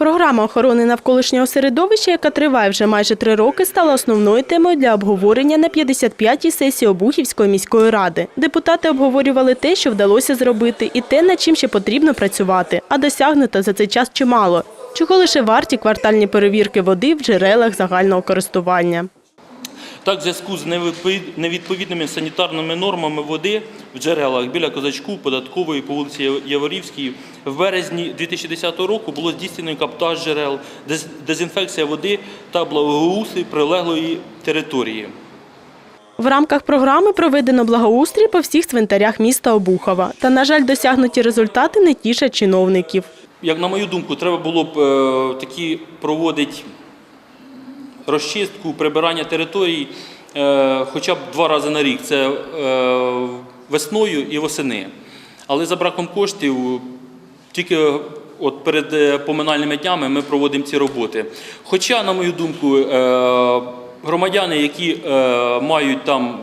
Програма охорони навколишнього середовища, яка триває вже майже три роки, стала основною темою для обговорення на 55-й сесії Обухівської міської ради. Депутати обговорювали те, що вдалося зробити, і те, над чим ще потрібно працювати, а досягнуто за цей час чимало. Чого лише варті квартальні перевірки води в джерелах загального користування. Так, в зв'язку з невідповід- невідповідними санітарними нормами води в джерелах біля Козачку, Податкової по вулиці Яворівській в березні 2010 року було здійснено каптаж джерел, дез- дезінфекція води та благоустрій прилеглої території. В рамках програми проведено благоустрій по всіх цвинтарях міста Обухова. Та, на жаль, досягнуті результати не тішать чиновників. Як на мою думку, треба було б е, такі проводити розчистку, прибирання територій е, хоча б два рази на рік. Це е, весною і восени. Але за браком коштів тільки от перед е, поминальними днями ми проводимо ці роботи. Хоча, на мою думку, громадяни, які мають там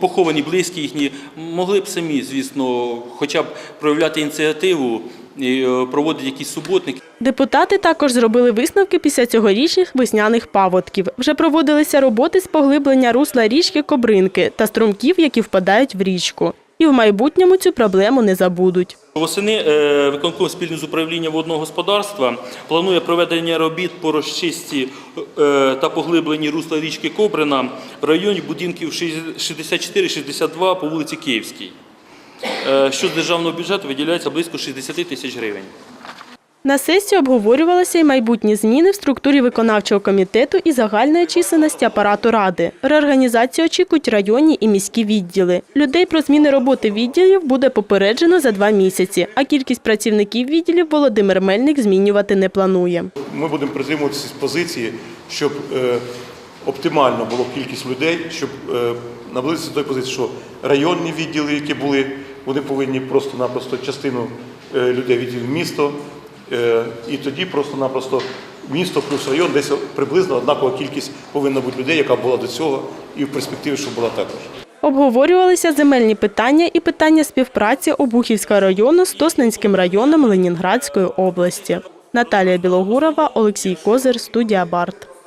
поховані близькі їхні, могли б самі, звісно, хоча б проявляти ініціативу і е, проводити якісь суботники. Депутати також зробили висновки після цьогорічних весняних паводків. Вже проводилися роботи з поглиблення русла річки Кобринки та струмків, які впадають в річку. І в майбутньому цю проблему не забудуть. Восени е, виконком спільно з управлінням водного господарства планує проведення робіт по розчистці е, та поглибленні русла річки Кобрина в районі будинків 64-62 по вулиці Київській. Е, Що з державного бюджету виділяється близько 60 тисяч гривень. На сесії обговорювалися й майбутні зміни в структурі виконавчого комітету і загальної численності апарату ради. Реорганізацію очікують районні і міські відділи. Людей про зміни роботи відділів буде попереджено за два місяці, а кількість працівників відділів Володимир Мельник змінювати не планує. Ми будемо притримуватися з позиції, щоб е, оптимально було кількість людей, щоб е, наблизитися до позиції, що районні відділи, які були, вони повинні просто-напросто частину е, людей відділити в місто, і тоді просто-напросто місто плюс район, десь приблизно однакова кількість повинна бути людей, яка була до цього, і в перспективі, щоб була також. Обговорювалися земельні питання і питання співпраці Обухівського району з Тосненським районом Ленінградської області. Наталія Білогурова, Олексій Козир, студія Барт.